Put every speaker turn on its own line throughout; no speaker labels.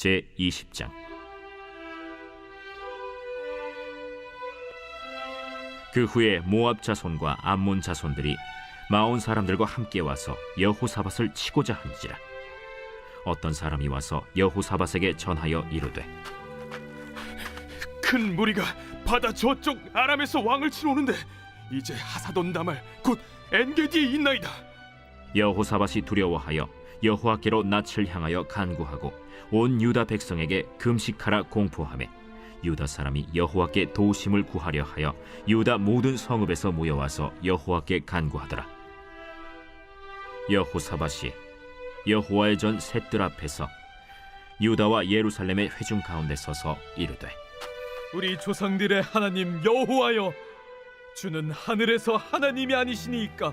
제 20장 그 후에 모압 자손과 암몬 자손들이 마온 사람들과 함께 와서 여호사밧을 치고자 한지라 어떤 사람이 와서 여호사밧에게 전하여 이르되
큰 무리가 바다 저쪽 아람에서 왕을 치러 오는데 이제 하사돈 다말 곧 엔게디에 있나이다.
여호사밧이 두려워하여 여호와께로 낯을 향하여 간구하고 온 유다 백성에게 금식하라 공포하며 유다 사람이 여호와께 도우심을 구하려 하여 유다 모든 성읍에서 모여와서 여호와께 간구하더라. 여호사밧이 여호와의 전 셋들 앞에서 유다와 예루살렘의 회중 가운데 서서 이르되
우리 조상들의 하나님 여호와여, 주는 하늘에서 하나님이 아니시니이까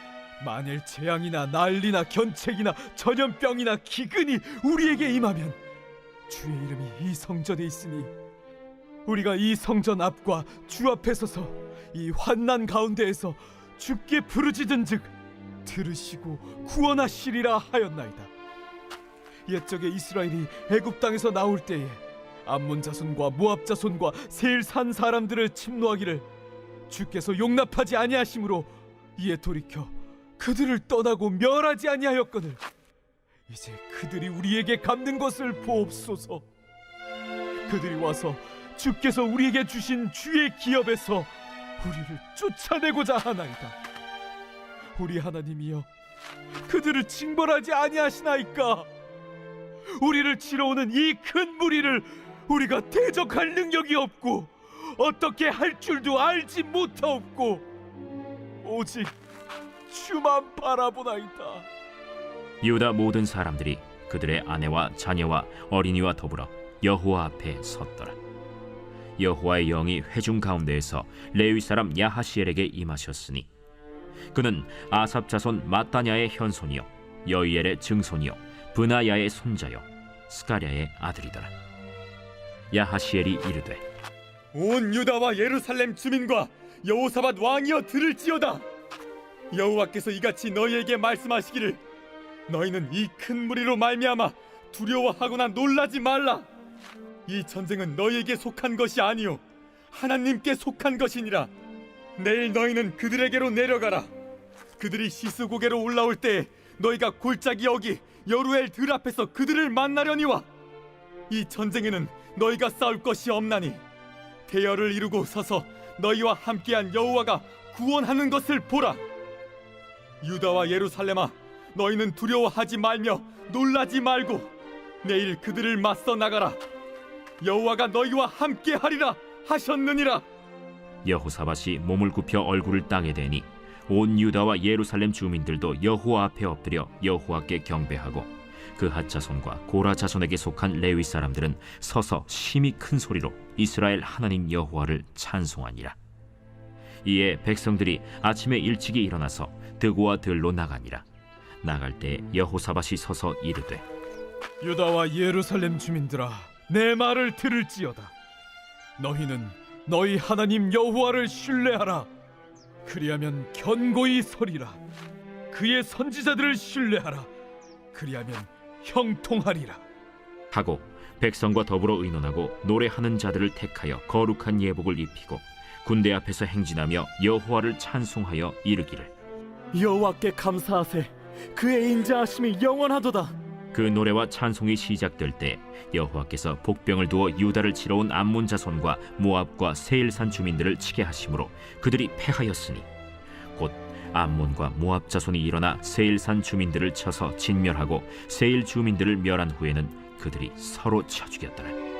만일 재앙이나 난리나 견책이나 전염병이나 기근이 우리에게 임하면 주의 이름이 이 성전에 있으니 우리가 이 성전 앞과 주 앞에 서서 이 환난 가운데에서 주께 부르짖은즉 들으시고 구원하시리라 하였나이다. 옛적에 이스라엘이 애굽 땅에서 나올 때에 암몬 자손과 모압 자손과 세일 산 사람들을 침노하기를 주께서 용납하지 아니하심으로 이에 돌이켜 그들을 떠나고 멸하지 아니하였거늘 이제 그들이 우리에게 갚는 것을 보옵소서. 그들이 와서 주께서 우리에게 주신 주의 기업에서 우리를 쫓아내고자 하나이다. 우리 하나님이여 그들을 징벌하지 아니하시나이까? 우리를 치러 오는 이 큰 무리를 우리가 대적할 능력이 없고 어떻게 할 줄도 알지 못하옵고 오직 주만 바라보나이다.
유다 모든 사람들이 그들의 아내와 자녀와 어린이와 더불어 여호와 앞에 섰더라. 여호와의 영이 회중 가운데에서 레위 사람 야하시엘에게 임하셨으니 그는 아삽 자손 마따냐의 현손이요 여이엘의 증손이요 브나야의 손자요 스가랴의 아들이더라. 야하시엘이 이르되
온 유다와 예루살렘 주민과 여호사밧 왕이여 들을지어다 여호와께서 이같이 너희에게 말씀하시기를 너희는 이 큰 무리로 말미암아 두려워하거나 놀라지 말라. 이 전쟁은 너희에게 속한 것이 아니요 하나님께 속한 것이니라. 내일 너희는 그들에게로 내려가라. 그들이 시스 고개로 올라올 때 너희가 골짜기 여기 여루엘 들 앞에서 그들을 만나려니와 이 전쟁에는 너희가 싸울 것이 없나니 대열을 이루고 서서 너희와 함께한 여호와가 구원하는 것을 보라. 유다와 예루살렘아, 너희는 두려워하지 말며 놀라지 말고 내일 그들을 맞서 나가라. 여호와가 너희와 함께 하리라 하셨느니라.
여호사밧이 몸을 굽혀 얼굴을 땅에 대니 온 유다와 예루살렘 주민들도 여호와 앞에 엎드려 여호와께 경배하고 그 핫자손과 고라 자손에게 속한 레위 사람들은 서서 심히 큰 소리로 이스라엘 하나님 여호와를 찬송하니라. 이에 백성들이 아침에 일찍이 일어나서 드고와 들로 나가니라. 나갈 때 여호사밧이 서서 이르되
유다와 예루살렘 주민들아, 내 말을 들을지어다. 너희는 너희 하나님 여호와를 신뢰하라. 그리하면 견고히 서리라. 그의 선지자들을 신뢰하라. 그리하면 형통하리라.
하고 백성과 더불어 의논하고 노래하는 자들을 택하여 거룩한 예복을 입히고 군대 앞에서 행진하며 여호와를 찬송하여 이르기를.
여호와께 감사하세. 그의 인자하심이 영원하도다.
그 노래와 찬송이 시작될 때 여호와께서 복병을 두어 유다를 치러 온 암몬 자손과 모압과 세일산 주민들을 치게 하심으로 그들이 패하였으니 곧 암몬과 모압 자손이 일어나 세일산 주민들을 쳐서 진멸하고 세일 주민들을 멸한 후에는 그들이 서로 쳐 죽였더라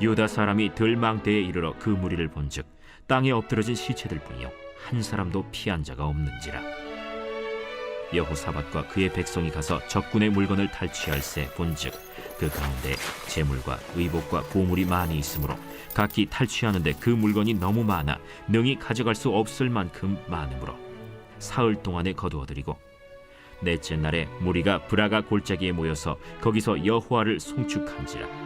유다 사람이 들망대에 이르러 그 무리를 본즉 땅에 엎드러진 시체들 뿐이요. 한 사람도 피한 자가 없는지라. 여호사밧과 그의 백성이 가서 적군의 물건을 탈취할세 본즉 그 가운데 재물과 의복과 보물이 많이 있으므로 각기 탈취하는데 그 물건이 너무 많아 능히 가져갈 수 없을 만큼 많으므로 사흘 동안에 거두어들이고 넷째 날에 무리가 브라가 골짜기에 모여서 거기서 여호와를 송축한지라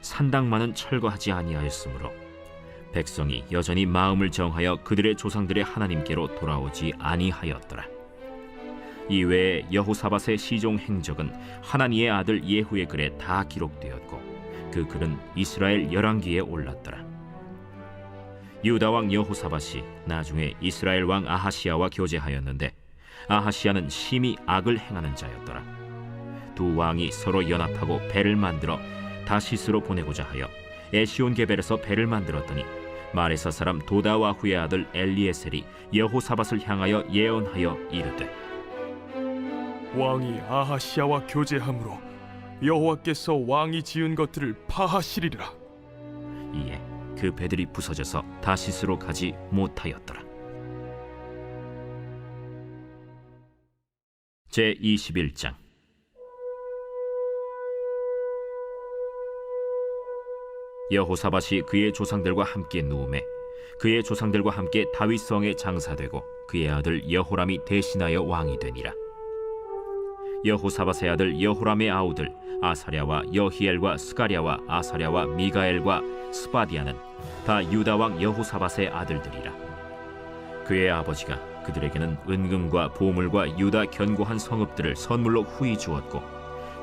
산당만은 철거하지 아니하였으므로 백성이 여전히 마음을 정하여 그들의 조상들의 하나님께로 돌아오지 아니하였더라. 이외에 여호사밧의 시종 행적은 하나니의 아들 예후의 글에 다 기록되었고 그 글은 이스라엘 열왕기에 올랐더라. 유다 왕 여호사밧이 나중에 이스라엘 왕 아하시아와 교제하였는데 아하시아는 심히 악을 행하는 자였더라. 두 왕이 서로 연합하고 배를 만들어 다시스로 보내고자 하여 에시온 게벨에서 배를 만들었더니 마레사 사람 도다와후의 아들 엘리에셀이 여호사밧을 향하여 예언하여 이르되
왕이 아하시아와 교제함으로 여호와께서 왕이 지은 것들을 파하시리라.
이에 그 배들이 부서져서 다시스로 가지 못하였더라. 제 21장 여호사밧이 그의 조상들과 함께 누움에 그의 조상들과 함께 다윗 성에 장사되고 그의 아들 여호람이 대신하여 왕이 되니라. 여호사밧의 아들 여호람의 아우들 아사랴와 여히엘과 스가랴와 아사랴와 미가엘과 스바디아는 다 유다 왕 여호사밧의 아들들이라. 그의 아버지가 그들에게는 은금과 보물과 유다 견고한 성읍들을 선물로 후히 주었고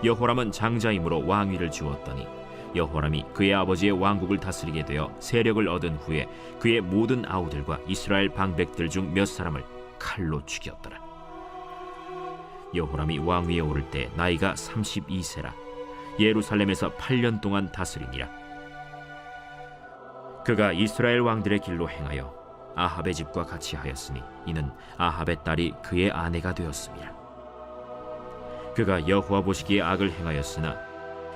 여호람은 장자임으로 왕위를 주었더니 여호람이 그의 아버지의 왕국을 다스리게 되어 세력을 얻은 후에 그의 모든 아우들과 이스라엘 방백들 중 몇 사람을 칼로 죽였더라. 여호람이 왕위에 오를 때 나이가 32세라. 예루살렘에서 8년 동안 다스리니라. 그가 이스라엘 왕들의 길로 행하여 아합의 집과 같이 하였으니 이는 아합의 딸이 그의 아내가 되었습니다. 그가 여호와 보시기에 악을 행하였으나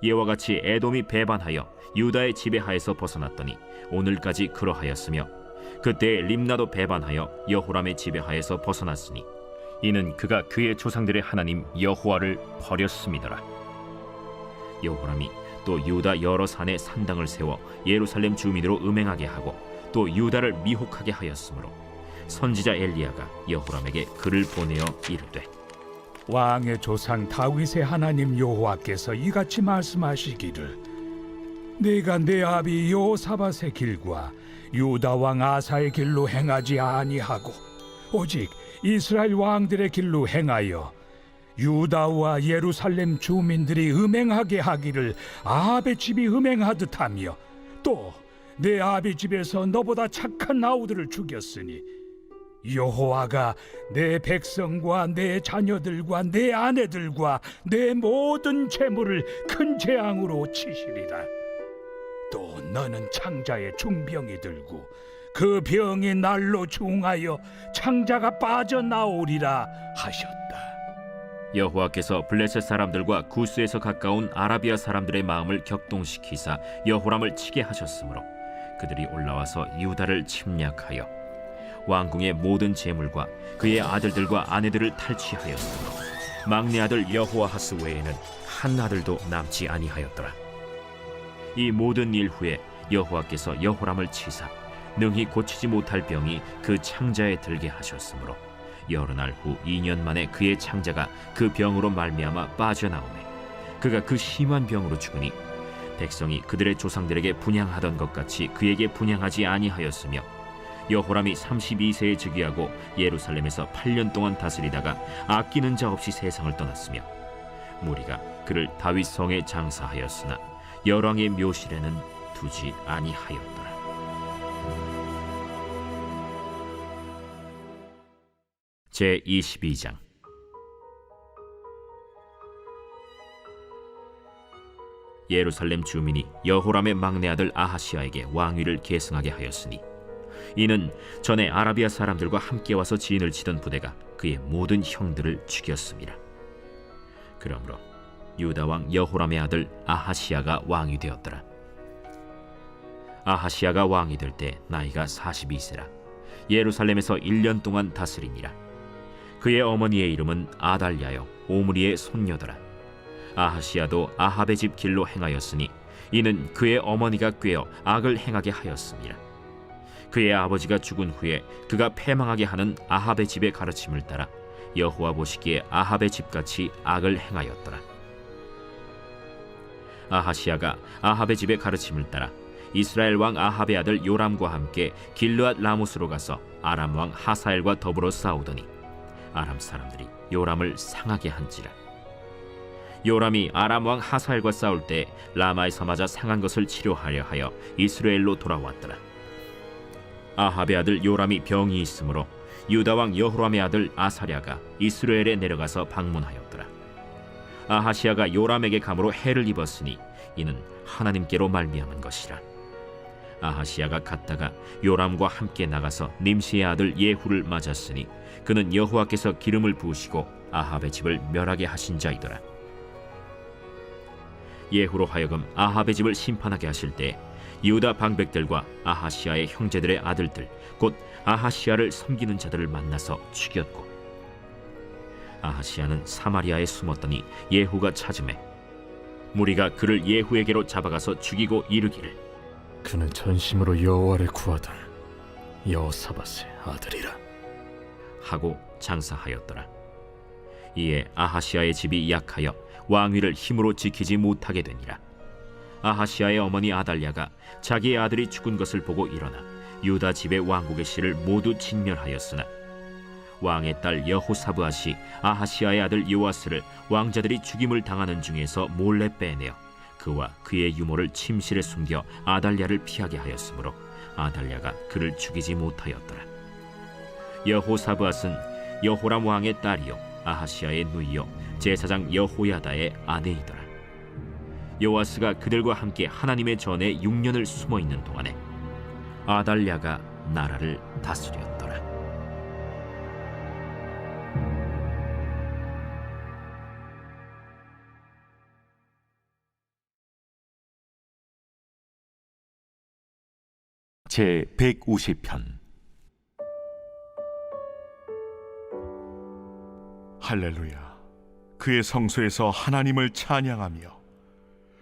이와 같이 에돔이 배반하여 유다의 지배하에서 벗어났더니 오늘까지 그러하였으며 그때 림나도 배반하여 여호람의 지배하에서 벗어났으니 이는 그가 그의 조상들의 하나님 여호와를 버렸음이더라. 여호람이 또 유다 여러 산에 산당을 세워 예루살렘 주민으로 음행하게 하고 또 유다를 미혹하게 하였으므로 선지자 엘리야가 여호람에게 글을 보내어 이르되
왕의 조상 다윗의 하나님 여호와께서 이같이 말씀하시기를 내가 내 아비 여호사밧의 길과 유다 왕 아사의 길로 행하지 아니하고 오직 이스라엘 왕들의 길로 행하여 유다와 예루살렘 주민들이 음행하게 하기를 아합의 집이 음행하듯 하며 또 내 아비 집에서 너보다 착한 아우들을 죽였으니 여호와가 내 백성과 내 자녀들과 내 아내들과 내 모든 재물을 큰 재앙으로 치시리라. 또 너는 창자에 중병이 들고 그 병이 날로 중하여 창자가 빠져나오리라 하셨다.
여호와께서 블레셋 사람들과 구스에서 가까운 아라비아 사람들의 마음을 격동시키사 여호람을 치게 하셨으므로 그들이 올라와서 유다를 침략하여 왕궁의 모든 재물과 그의 아들들과 아내들을 탈취하였으므로 막내 아들 여호아하스 외에는 한 아들도 남지 아니하였더라. 이 모든 일 후에 여호와께서 여호람을 치사 능히 고치지 못할 병이 그 창자에 들게 하셨으므로 여러 날 후 2년 만에 그의 창자가 그 병으로 말미암아 빠져나오매 그가 그 심한 병으로 죽으니 백성이 그들의 조상들에게 분양하던 것 같이 그에게 분양하지 아니하였으며 여호람이 32세에 즉위하고 예루살렘에서 8년 동안 다스리다가 아끼는 자 없이 세상을 떠났으며 무리가 그를 다윗 성에 장사하였으나 열왕의 묘실에는 두지 아니하였더라. 제 22장 예루살렘 주민이 여호람의 막내 아들 아하시아에게 왕위를 계승하게 하였으니 이는 전에 아라비아 사람들과 함께 와서 지인을 치던 부대가 그의 모든 형들을 죽였습니다. 그러므로 유다 왕 여호람의 아들 아하시아가 왕이 되었더라. 아하시아가 왕이 될 때 나이가 42세라 예루살렘에서 1년 동안 다스리니라. 그의 어머니의 이름은 아달랴요 오므리의 손녀더라. 아하시아도 아합의 집 길로 행하였으니 이는 그의 어머니가 꾀어 악을 행하게 하였습니다. 그의 아버지가 죽은 후에 그가 패망하게 하는 아합의 집의 가르침을 따라 여호와 보시기에 아합의 집같이 악을 행하였더라. 아하시아가 아합의 집의 가르침을 따라 이스라엘 왕 아합의 아들 요람과 함께 길르앗 라모스로 가서 아람 왕 하사엘과 더불어 싸우더니 아람 사람들이 요람을 상하게 한지라. 요람이 아람 왕 하사엘과 싸울 때 라마에서 맞아 상한 것을 치료하려 하여 이스라엘로 돌아왔더라. 아합의 아들 요람이 병이 있으므로 유다 왕 여호람의 아들 아사랴가 이스라엘에 내려가서 방문하였더라. 아하시아가 요람에게 감으로 해를 입었으니 이는 하나님께로 말미암은 것이라. 아하시아가 갔다가 요람과 함께 나가서 님시의 아들 예후를 맞았으니 그는 여호와께서 기름을 부으시고 아합의 집을 멸하게 하신 자이더라. 예후로 하여금 아합의 집을 심판하게 하실 때 유다 방백들과 아하시아의 형제들의 아들들 곧 아하시아를 섬기는 자들을 만나서 죽였고 아하시아는 사마리아에 숨었더니 예후가 찾음에 무리가 그를 예후에게로 잡아가서 죽이고 이르기를
그는 전심으로 여호와를 구하던 여호사밧의 아들이라.
하고 장사하였더라. 이에 아하시아의 집이 약하여 왕위를 힘으로 지키지 못하게 되니라. 아하시아의 어머니 아달랴가 자기의 아들이 죽은 것을 보고 일어나 유다 집의 왕국의 씨를 모두 진멸하였으나 왕의 딸 여호사브앗이 아하시아의 아들 요아스를 왕자들이 죽임을 당하는 중에서 몰래 빼내어 그와 그의 유모를 침실에 숨겨 아달랴를 피하게 하였으므로 아달랴가 그를 죽이지 못하였더라. 여호사브앗은 여호람 왕의 딸이요 아하시아의 누이요 제사장 여호야다의 아내이더라. 요아스가 그들과 함께 하나님의 전에 6년을 숨어 있는 동안에 아달랴가 나라를 다스렸더라.
제 150편
할렐루야. 그의 성소에서 하나님을 찬양하며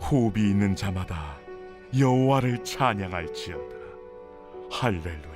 호흡이 있는 자마다 여호와를 찬양할지어다. 할렐루야.